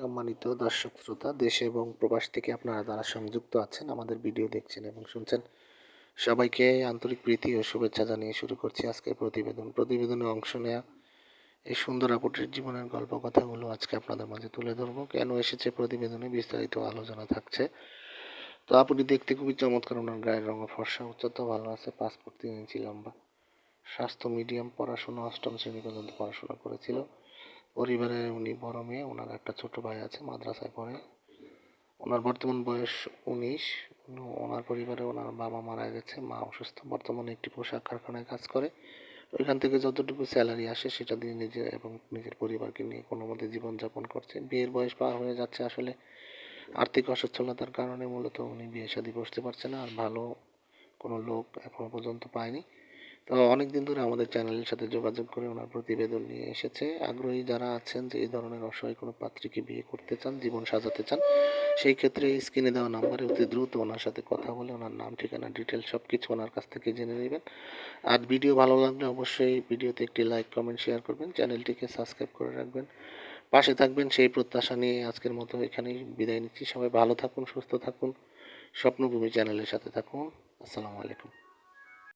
সম্মানিত দর্শক শ্রোতা, দেশে এবং প্রবাস থেকে আপনারা যারা সংযুক্ত আছেন, আমাদের ভিডিও দেখছেন এবং শুনছেন, সবাইকে আন্তরিক প্রীতি ও শুভেচ্ছা জানিয়ে শুরু করছি আজকের প্রতিবেদন। প্রতিবেদনে অংশ নেওয়া এই সুন্দর আপুটির জীবনের গল্প কথাগুলো আজকে আপনাদের মাঝে তুলে ধরবো। কেন এসেছে প্রতিবেদনে বিস্তারিত আলোচনা থাকছে। তো আপুটি দেখতে খুবই চমৎকার, ওনার গায়ের রঙ ফর্সা উচ্চতা ভালো আছে পাসপোর্ট তিন ইঞ্চি লম্বা, স্বাস্থ্য মিডিয়াম পড়াশোনা অষ্টম শ্রেণি পর্যন্ত পড়াশোনা করেছিল। পরিবারে উনি বড় মেয়ে, ওনার একটা ছোট ভাই আছে, মাদ্রাসায় পড়ে। ওনার বর্তমান বয়স উনিশ। ওনার পরিবারে ওনার বাবা মারা গেছে, মা অসুস্থ। বর্তমানে একটি পোশাক কারখানায় কাজ করে। ওইখান থেকে যতটুকু স্যালারি আসে, সেটা দিয়ে নিজে এবং নিজের পরিবারকে নিয়ে কোনো মতে জীবনযাপন করছে। বিয়ের বয়স পার হয়ে যাচ্ছে আসলে। আর্থিক অসচ্ছলতার কারণে মূলত উনি বিয়ে শাদী বসতে পারছে না, আর ভালো কোনো লোক এখনও পর্যন্ত পায়নি। তো অনেক দিন ধরে আমাদের চ্যানেলের সাথে যোগাযোগ করে ওনার প্রতিবেদন নিয়ে এসেছে। আগ্রহী যারা আছেন যে এই ধরনের অসহায় কোনো পাত্রীকে বিয়ে করতে চান, জীবন সাজাতে চান, সেই ক্ষেত্রে স্ক্রিনে দেওয়া নাম্বারে অতি দ্রুত ওনার সাথে কথা বলে ওনার নাম, ঠিকানা ডিটেল সব কিছু ওনার কাছ থেকে জেনে নেবেন। আর ভিডিও ভালো লাগলে অবশ্যই ভিডিওতে একটি লাইক কমেন্ট শেয়ার করবেন, চ্যানেলটিকে সাবস্ক্রাইব করে রাখবেন। পাশে থাকবেন সেই প্রত্যাশা নিয়ে আজকের মতো এখানেই বিদায় নিচ্ছি। সবাই ভালো থাকুন, সুস্থ থাকুন। স্বপ্নভূমি চ্যানেলের সাথে থাকুন। আসসালামু আলাইকুম।